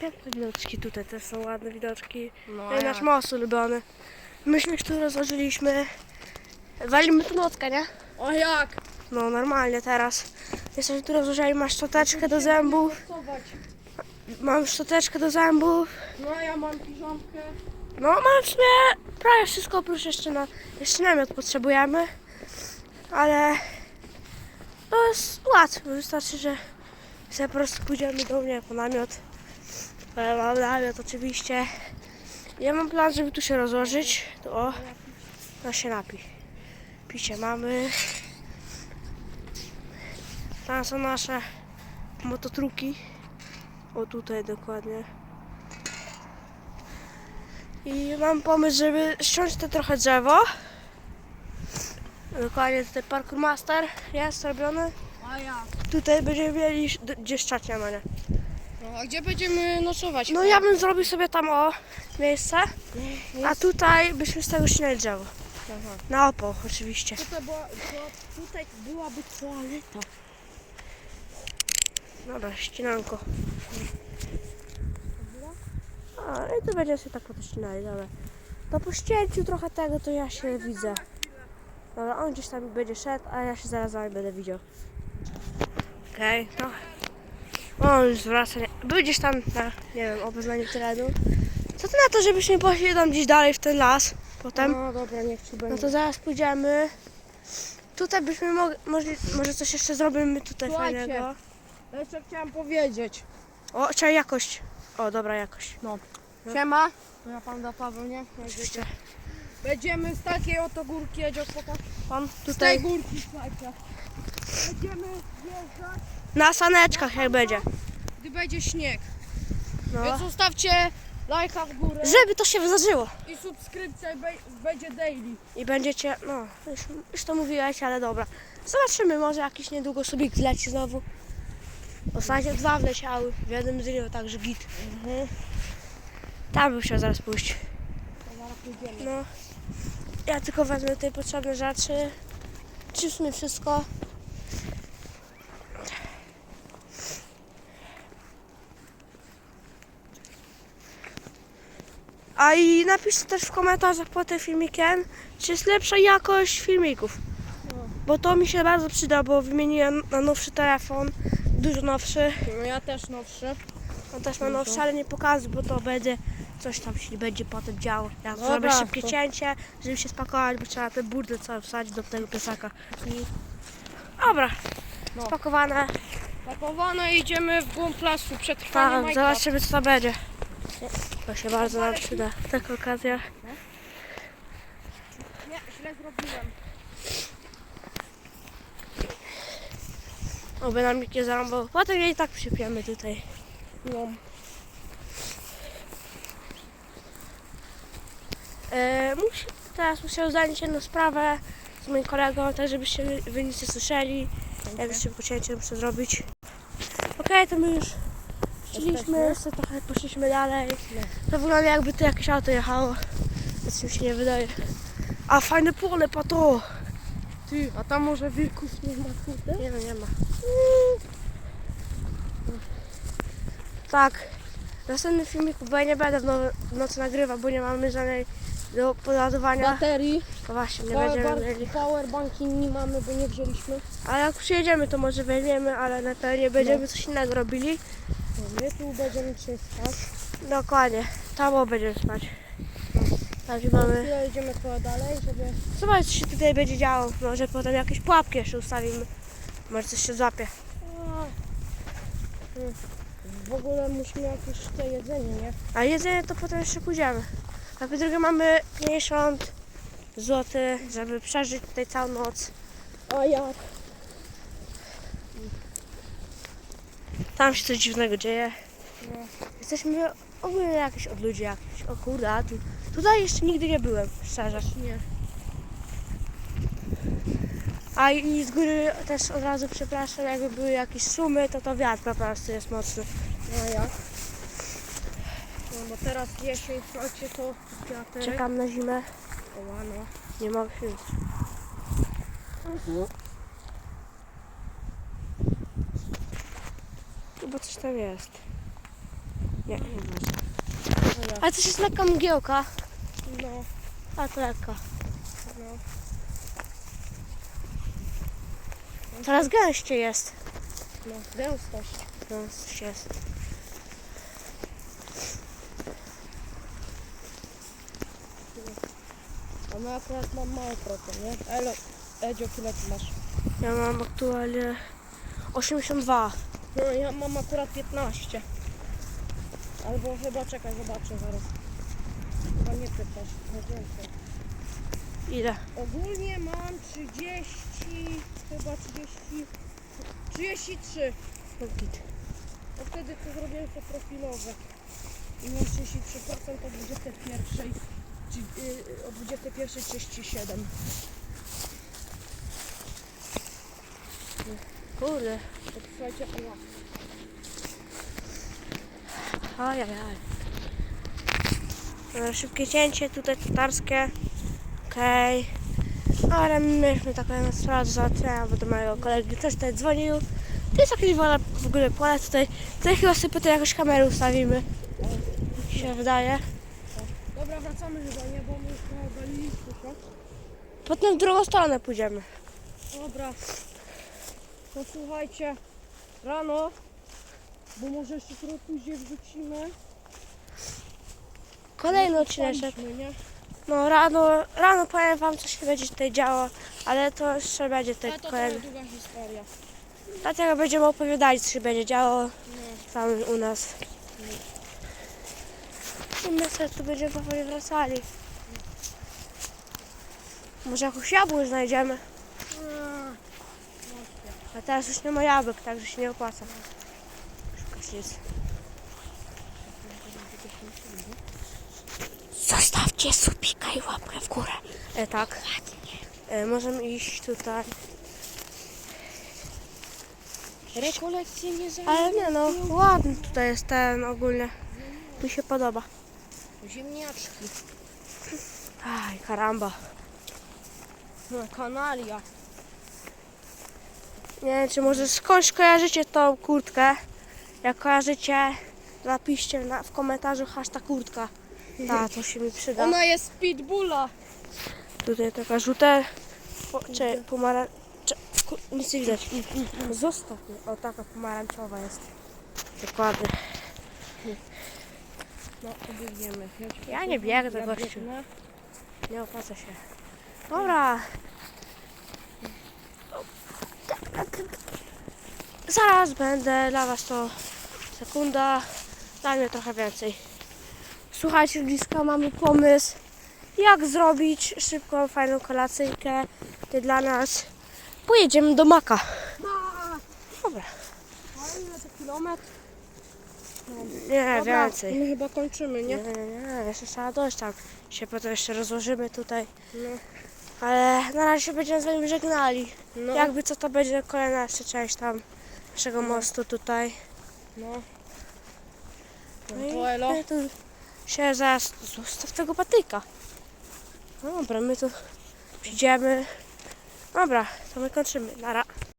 piękne widoczki, tutaj też są ładne widoczki. No, i nasz most ulubiony. Myśmy już tu rozłożyliśmy. Walimy tu nockę, nie? O jak? No normalnie teraz. Jesteśmy tu rozłożyli, masz szczoteczkę do zębów. Mam szczoteczkę do zębów. No ja mam piżamkę. No mam w sumie prawie wszystko oprócz jeszcze na jeszcze namiot potrzebujemy. Ale to jest łatwe. Wystarczy, że sobie po prostu pójdziemy do mnie po namiot. Mam namiot oczywiście. Ja mam plan, żeby tu się rozłożyć. To o, to się napi. Picie mamy. Tam są nasze mototruki. O tutaj dokładnie. I mam pomysł, żeby ściąć to trochę drzewo. Dokładnie tutaj parkour master jest robiony. Tutaj będziemy mieli gdzie szczacia no nie. No, a gdzie będziemy nocować? No ja bym zrobił sobie tam o miejsce, a tutaj byśmy z tego ścinali drzewo. Aha. Na opół oczywiście. Tutaj, była, była, tutaj byłaby toaleta. Dobra, ścinanko. A, i tu będziemy sobie tak podościnali, dobra. To po ścięciu trochę tego, to ja się widzę. Dobra, on gdzieś tam będzie szedł, a ja się zaraz z wami będę widział. Okej, no. On już wraca, nie. Był gdzieś tam na, nie wiem, obeznaniu terenu. Co ty na to, żebyśmy poszli tam gdzieś dalej w ten las potem? No dobra, niech ci No będzie. to zaraz pójdziemy. Tutaj byśmy mogli, może, może coś jeszcze zrobimy tutaj Słuchajcie. fajnego. Jeszcze chciałam powiedzieć. O, trzeba jakość. O, dobra jakość. No. Siema. To ja pan da Paweł, nie? Oczywiście. Będziemy z takiej oto górki, Edzio, pokaż. Pan Z tej tutaj górki, słuchajcie. Będziemy wjeżdżać, na saneczkach jak będzie. Gdy będzie śnieg. No. Więc zostawcie lajka w górę Żeby to się wydarzyło. i subskrypcja i be- będzie daily. I będziecie, no, już, już to mówiłeś, ale dobra. Zobaczymy, może jakiś niedługo subik zleci znowu. Ostatnio dwa wleciały w jednym dniu, także git. Tam bym chciał zaraz pójść. No. Ja tylko wezmę tutaj potrzebne rzeczy. Czy w sumie wszystko. A i napiszcie też w komentarzach pod tym filmikiem, czy jest lepsza jakość filmików. Bo to mi się bardzo przyda, bo wymieniłem na nowszy telefon, dużo nowszy. No ja też nowszy. On też ma nowszy, ale nie pokazuję, bo to będzie coś tam się będzie potem działo. Ja Dobra, zrobię szybkie to- cięcie, żeby się spakować, bo trzeba te burdy całe wsadzić do tego piesaka. Dobra, No. spakowane. Pakowane idziemy w głąb lasu, przetrwanie Minecraft. zobaczymy co to będzie. To się bardzo nam przyda, taka okazja. Nie, źle zrobiłem. Oby nam nikt nie zarąbał. Potem je i tak przypiemy tutaj. No. E, musi, teraz muszę zdać jedną sprawę z moim kolegą, tak żebyście wy- nic nie słyszeli. Ja też szybko cięcie muszę zrobić. Okej, to my już Jesteśmy? jeszcze trochę poszliśmy dalej. To wygląda jakby tu jakieś auto jechało. Nic mi się nie wydaje. A fajne pole, pato! Ty, a tam może wilków nie ma kurde? Nie no, nie ma. Tak. W następnym filmiku, bo ja nie będę w, nocy, w nocy nagrywał, bo nie mamy żadnej do podładowania. Baterii, To właśnie, nie będziemy powerbank, mieli. powerbanki nie mamy, bo nie wzięliśmy. A jak przyjedziemy, to może weźmiemy, ale na pewno będziemy coś innego robili. No, My tu będziemy dzisiaj spać. Dokładnie. Tam będziemy spać. Także mamy. Chwilę idziemy trochę dalej, żeby... Zobacz, co się tutaj będzie działo. Może potem jakieś pułapki jeszcze ustawimy. Może coś się złapie. A, y, W ogóle musimy jakieś te jedzenie, nie? A jedzenie to potem jeszcze pójdziemy. A po drugie mamy 50 zł, żeby przeżyć tutaj całą noc. A jak? Tam się coś dziwnego dzieje. No. Jesteśmy ogólnie jakieś od ludzi jakiś. O kurde, a tu, tutaj jeszcze nigdy nie byłem, szczerze. Nie. A i z góry też od razu przepraszam, jakby były jakieś szumy, to to wiatr po prostu jest mocny. No jak? No bo teraz jesień, słuchajcie, to wiaterek. Czekam na zimę, O, no. nie mogę się już. Chyba coś tam jest. Nie, nie. No, Ale to jest lekka mgiełka. no, A to lekka. no. Coraz gęściej jest. no. Gęstość. Coś jest. A my akurat mam mały procent, nie? Elo, Edzio, ile ty masz? Ja mam aktualnie 82. No ja mam akurat 15. Albo chyba, czekaj, zobaczę zaraz. Chyba nie pytasz, no więcej. Ile? Ogólnie mam 30, chyba 30, 33. A wtedy co zrobiłem to profilowe. I mam 33% o 21, czy, yy, o 21 Kurde. To słuchajcie, o, Ajajaj. E, Szybkie cięcie, tutaj tatarskie. Okej. Ale myśmy taką sprawę do załatwienia, bo do mojego kolegi też tutaj dzwonił. To jest jakieś wolne w ogóle pole tutaj. Tutaj chyba sobie potem jakąś kamerę ustawimy. Mi się wydaje. Dobra, wracamy chyba, nie? Bo my już co? Potem w drugą stronę pójdziemy. Dobra. To słuchajcie, rano, bo może jeszcze trochę później wrzucimy. Kolejny odcineczek. Nie? No rano, rano powiem wam co się będzie tutaj działo, ale to jeszcze będzie tutaj Ale to kolejny. długa historia. Dlatego będziemy opowiadali co się będzie działo No. tam u nas. I my sobie tu będziemy powoli wracali. Może jakąś jabłkę znajdziemy. A teraz już nie ma jabłek, także się nie opłaca. Szukać nic. Zostawcie subika i łapkę w górę. E, tak. E, możemy iść tutaj. Rekolekcje nie Ale nie no, ładny tutaj jest ten ogólnie. Mi się podoba. Ziemniaczki. Aj, karamba. No, kanalia. Nie wiem, czy może skądś kojarzycie tą kurtkę. Jak kojarzycie, napiszcie na, w komentarzu hashtag kurtka. Ta, to się mi przyda. Ona jest Pitbulla. Tutaj taka żółta, po, czy pomara... Czy, kur, nic nie widać. Zostaw mnie. O, taka pomarańczowa jest. Dokładnie. No, biegniemy. ci Ja nie biegnę, Ja gościu. Nie opłaca się. Dobra. Zaraz będę dla was to sekunda, dla mnie trochę więcej. Słuchajcie, bliska mamy pomysł, jak zrobić szybką, fajną kolacyjkę ty dla nas. Pojedziemy do Maka. Dobra. A ile to kilometr? Nie, Dobra, więcej. my chyba kończymy, Nie, nie? nie, jeszcze trzeba dojść tam. Się potem jeszcze rozłożymy tutaj. No. Ale na razie będziemy z wami żegnali. No. Jakby co to będzie kolejna jeszcze część tam naszego mostu tutaj. No. No i my tu się zaraz zostaw tego patyka. No dobra, my tu przyjdziemy. Dobra, to my kończymy. Nara.